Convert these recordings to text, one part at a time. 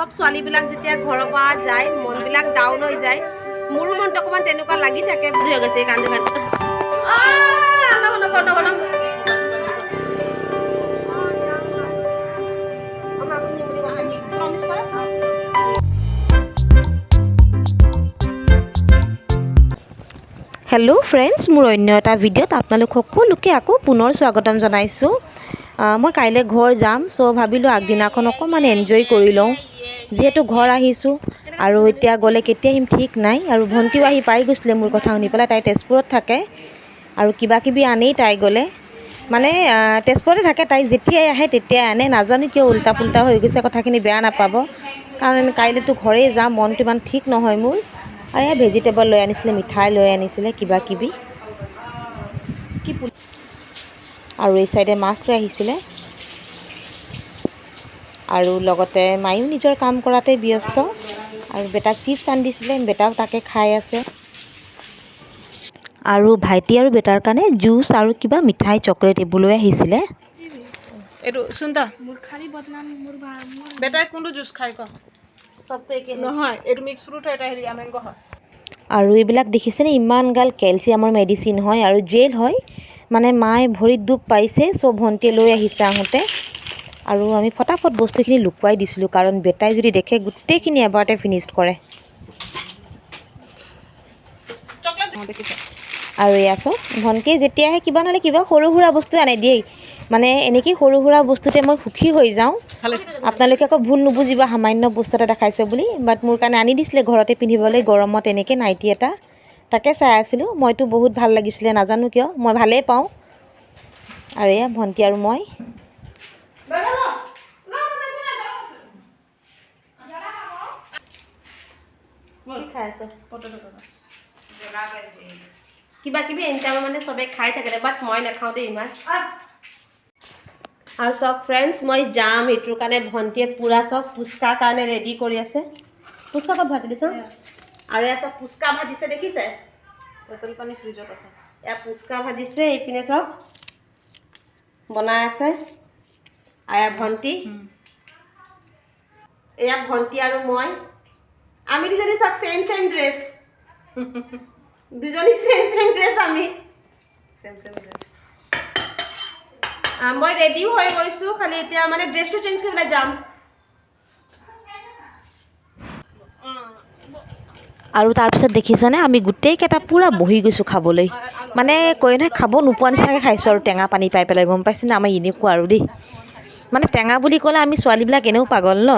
চব ছোৱালীবিলাক যেতিয়া ঘৰৰ পৰা যায় মনবিলাক ডাউন হৈ যায় মোৰো মনটো অকণমান তেনেকুৱা লাগি থাকে হৈ গৈছে কান্দো কান্দো। বুলি। হেল্ল' ফ্ৰেণ্ডছ মোৰ অন্য এটা ভিডিঅ'ত আপোনালোক সকলোকে আকৌ পুনৰ স্বাগতম জনাইছোঁ। মই কাইলৈ ঘৰ যাম চ' ভাবিলোঁ আগদিনাখন অকণমান এনজয় কৰি লওঁ। যিহেতু ঘৰ আহিছোঁ আৰু এতিয়া গ'লে কেতিয়া আহিম ঠিক নাই আৰু ভণ্টিও আহি পাই গৈছিলে মোৰ কথা শুনি পেলাই, তাই তেজপুৰত থাকে আৰু কিবা কিবি আনেই তাই গ'লে। মানে তেজপুৰতে থাকে, তাই যেতিয়াই আহে তেতিয়াই আনে, নাজানো কিয় উল্টা পুল্টা হৈ গৈছে, কথাখিনি বেয়া নাপাব। কাৰণ কাইলৈতো ঘৰেই যাম, মনটো ইমান ঠিক নহয় মোৰ। আৰু এয়া ভেজিটেবল লৈ আনিছিলে, মিঠাই লৈ আনিছিলে কিবা কিবি আৰু এই চাইডে মাছ লৈ আহিছিলে। আৰু লগতে মায়ো নিজৰ কাম কৰাতে ব্যস্ত। আৰু বেটাক চিপছ আনি দিছিলে বেটাও তাকে খাই আছে। আৰু ভাইটি আৰু বেটাৰ কাৰণে জুচ আৰু কিবা মিঠাই চকলেট এইবোৰ লৈ আহিছিলে। এইটো শুনতা মোৰ খালি বদনাম মোৰ ভা মোৰ বেটাই কোনটো জুচ খাই ক? নহয় এইটো মিক্স ফ্ৰুট এটা হেৰি আমেংগ হয়। আৰু এইবিলাক দেখিছেনে ইমান গাল কেলছিয়ামৰ মেডিচিন হয় আৰু জেল হয়। মানে মায়ে ভৰিত দুখ পাইছে চ' ভণ্টিয়ে লৈ আহিছে আহোঁতে। আৰু আমি ফটাফট বস্তুখিনি লুকুৱাই দিছিলোঁ কাৰণ বেটাই যদি দেখে গোটেইখিনি এবাৰতে ফিনিছ কৰে। আৰু এয়া চাওক ভণ্টিয়ে যেতিয়া আহে কিবা নহ'লে কিবা সৰু সুৰা বস্তু আনে দেই। মানে এনেকেই সৰু সুৰা বস্তুতে মই সুখী হৈ যাওঁ। আপোনালোকে আকৌ ভুল নুবুজিব সামান্য বস্তু এটা দেখাইছে বুলি। বাট মোৰ কাৰণে আনি দিছিলে ঘৰতে পিন্ধিবলৈ গৰমত এনেকৈ নাইটি এটা। তাকে চাই আছিলোঁ মইতো বহুত ভাল লাগিছিলে নাজানো কিয় মই ভালেই পাওঁ। আৰু এয়া ভণ্টি আৰু মই। আছ। কিবা কিবি এনিটাইম মানে চবে খাই থাকে বাট মই নাখাওঁ দেই ইমান। আৰু চব ফ্ৰেণ্ডছ মই যাম এইটোৰ কাৰণে ভণ্টিয়ে পূৰা চব ফুচকাৰ কাৰণে ৰেডি কৰি আছে। ফুচকা ক'ত ভাজি দিছ? আৰু এয়া চব ফুচকা ভাজিছে দেখিছে? তেঁতেল পানী ফ্ৰিজত আছে। এয়া ফুচকা ভাজিছে এইপিনে চব বনাই আছে। আৰু ভণ্টি। এয়া ভণ্টি আৰু মই। আমি দুজনী চাওক ছেম ছেম ড্ৰেছ দুজনী ছেম ছেম ড্ৰেছ আমি। মই ৰেডিও হৈ গৈছোঁ খালি এতিয়া মানে ড্ৰেছটো চেঞ্জ কৰিবলৈ যাম। আৰু তাৰপিছত দেখিছেনে আমি গোটেইকেইটা পূৰা বহি গৈছোঁ খাবলৈ। মানে কয় নহয় খাব নোপোৱা নিচিনাকৈ খাইছোঁ আৰু টেঙা পানী পাই পেলাই গম পাইছেনে? আমাৰ এনেকুৱা আৰু দেই। মানে টেঙা বুলি ক'লে আমি ছোৱালীবিলাক এনেও পাগল ন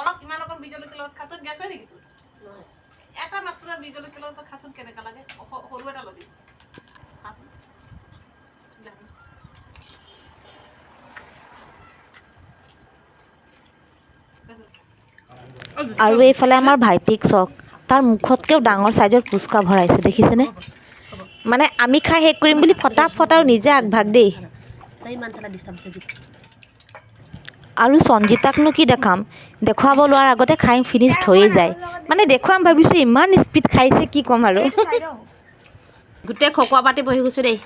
অলপ ইমান অকণ বীজ জলকীয়া লগত খাচোন গেছ হয় নেকি তোৰ এটা বীজ জলকীয়া খাচোন কেনেকুৱা লাগে? সৰু এটা ল'বি খাচোন আৰু এইফালে আমাৰ ভাইটিক চাওক তাৰ মুখতকৈও ডাঙৰ চাইজৰ ফুচকা ভৰাইছে দেখিছেনে? মানে আমি খাই শেষ কৰিম বুলি ফটাফট আৰু নিজে আগভাগ দেই। আৰু সঞ্জিতাকনো কি দেখাম? দেখুৱাব লোৱাৰ আগতে খাই ফিনিছ হৈয়ে যায়। মানে দেখুৱাম ভাবিছোঁ ইমান স্পীড খাইছে কি ক'ম আৰু? গোটেই খকুৱা পাতি বহি গৈছোঁ দেই।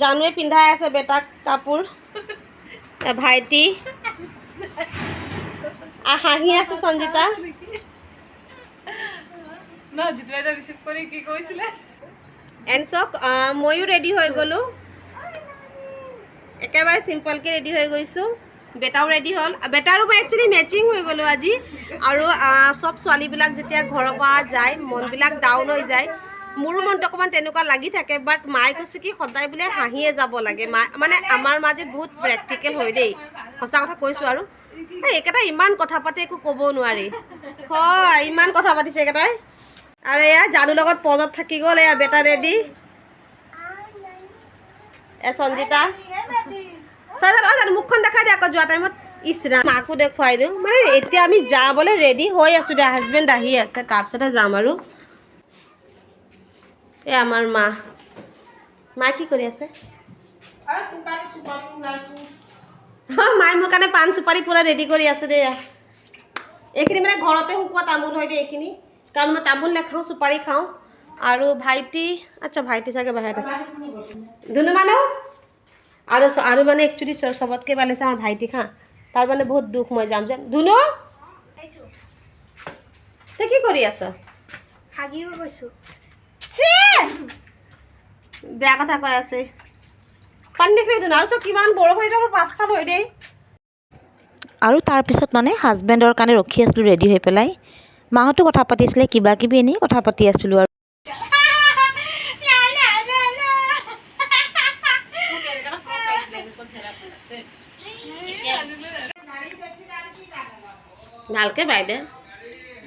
জানুৱে পিন্ধাই আছে বেটাক কাপোৰ। ভাইটি। হাঁহি আছে সঞ্জিতা ন জিতুৱাই যে ৰিচিভ কৰি কি কৈছিলে এণ্ড চক ময়ো ৰেডি হৈ গ'লোঁ একেবাৰে চিম্পলকৈ ৰেডি হৈ গৈছোঁ বেটাও ৰেডি হ'ল বেটাৰো মই একচুৱেলি মেচিং হৈ গ'লোঁ আজি আৰু চব ছোৱালীবিলাক যেতিয়া ঘৰৰ পৰা যায় মনবিলাক ডাউন হৈ যায় মোৰো মনটো অকণমান তেনেকুৱা লাগি থাকে বাট মায়ে কৈছে কি সদায় বোলে হাঁহিয়ে যাব লাগে। মা মানে আমাৰ মাজত বহুত প্ৰেক্টিকেল হয় দেই। সঁচা কথা কৈছোঁ আৰু। এই, একেটাই ইমান কথা পাতে একো ক'ব নোৱাৰি। হয়, ইমান কথা পাতিছে একেটাই। আৰু এয়া জানুৰ লগত পজত থাকি গ'ল, এয়া বেটা ৰেডি। এ, সঞ্জিতা। চাই অ জানো, মুখখন দেখাই দে আকৌ, যোৱা টাইমত। ইচৰা মাকো দেখুৱাই দিওঁ। মানে এতিয়া আমি যাবলৈ ৰেডি হৈ আছোঁ দে হাজবেণ্ড আহি আছে তাৰপিছতহে যাম আৰু। এ, আমাৰ মা। মা কি কৰি আছে? মায়ে মোৰ কাৰণে পাণ চুপাৰি পূৰা ৰেডি কৰি আছে দেই এইখিনি মানে ঘৰতে শুকোৱা তামোল হয় দেই এইখিনি। কাৰণ মই তামোল নাখাওঁ চুপাৰি খাওঁ। আৰু ভাইটি আচ্ছা ভাইটি চাগে বাহিৰত আছে। ধুনু মানুহ? আৰু আৰু মানে একচুৱেলি চবতকৈ ভালো হৈছে আমাৰ ভাইটি খা। তাৰ মানে বহুত দুখ মই যাম যেন ধুনু তই কি কৰি আছ? হাগিও গৈছোঁ! বেয়া কথা কৈ আছে। পানী দেখিবি ধুনু আৰু কিমান বৰষুণ এতিয়া মোৰ পাঁচখন হৈ দেই। আৰু তাৰপিছত মানে হাজবেণ্ডৰ কাৰণে ৰখি আছিলোঁ ৰেডি হৈ পেলাই। মাহঁতো কথা পাতিছিলে কিবা কিবি এনেই কথা পাতি আছিলোঁ আৰু। ভালকে বাই দে।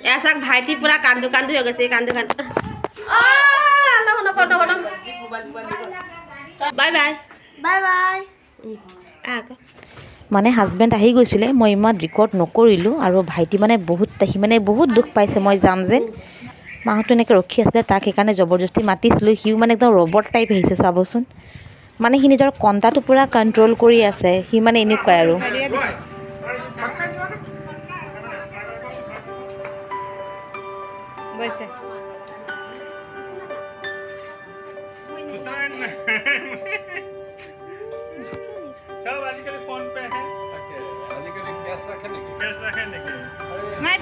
এয়া চাক ভাইটি পুৰা কান্দো কান্দো হৈ গৈছে কান্দো কান্দো। Bye bye. বাই বাই মানে হাজবেণ্ড আহি গৈছিলে মই ইমান ৰেকৰ্ড নকৰিলোঁ আৰু ভাইটি মানে বহুত সি মানে বহুত দুখ পাইছে মই যাম যেন। মাহঁতো এনেকৈ ৰখি আছিলে তাক সেইকাৰণে জবৰদস্তি মাতিছিলোঁ। সিও মানে একদম ৰবট টাইপ আহিছে চাবচোন। মানে সি নিজৰ কণ্টাটো পূৰা কণ্ট্ৰল কৰি আছে সি মানে এনেকুৱাই আৰু। গৈছে।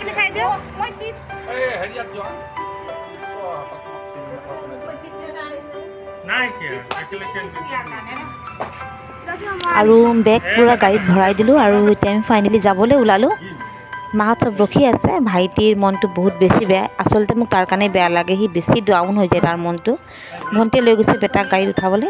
এখানে খাই দিও ওই চিপস এই হেরিয়া দিও আৰু বেগ পূৰা গাড়ীত ভৰাই দিলোঁ আৰু এতিয়া আমি ফাইনেলি যাবলৈ ওলালোঁ। মাহঁত চব ৰখি আছে ভাইটিৰ মনটো বহুত বেছি বেয়া। আচলতে মোক তাৰ কাৰণে বেয়া লাগে সি বেছি ডাউন হৈ যায় তাৰ মনটো। ভণ্টিয়ে লৈ গৈছে বেটাক গাড়ীত উঠাবলৈ।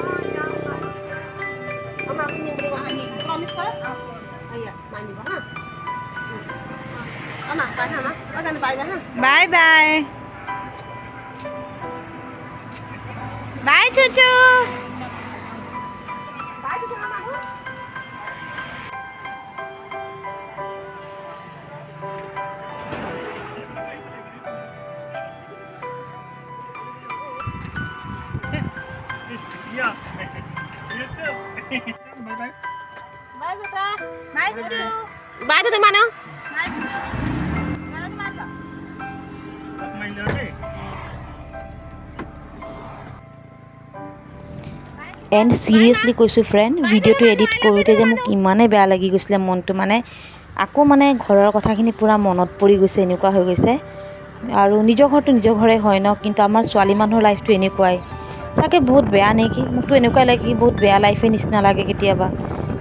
অঁ যাওঁ বাই প্ৰমিছ কৰা এয়া মানিব হা আমা বাই अब मैं लौटे এণ্ড চিৰিয়াছলি কৈছোঁ ফ্ৰেণ্ড ভিডিঅ'টো এডিট কৰোঁতে যে মোক ইমানেই বেয়া লাগি গৈছিলে মনটো মানে আকৌ মানে ঘৰৰ কথাখিনি পূৰা মনত পৰি গৈছে এনেকুৱা হৈ গৈছে আৰু নিজৰ ঘৰটো নিজৰ ঘৰে হয় ন কিন্তু আমাৰ ছোৱালী মানুহৰ লাইফটো এনেকুৱাই চাগে বহুত বেয়া নেকি? মোকতো এনেকুৱাই লাগে কি বহুত বেয়া লাইফে নিচিনা লাগে কেতিয়াবা।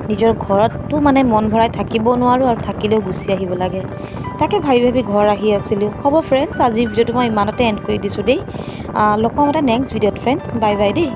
নিজৰ ঘৰততো মানে মন ভৰাই থাকিব নোৱাৰোঁ আৰু থাকিলেও গুচি আহিব লাগে। তাকে ভাবি ভাবি ঘৰ আহি আছিলোঁ। হ'ব ফ্ৰেণ্ডছ আজিৰ ভিডিঅ'টো মই ইমানতে এণ্ড কৰি দিছোঁ দেই। লগ পাম এটা নেক্সট ভিডিঅ'ত ফ্ৰেণ্ড বাই বাই দেই।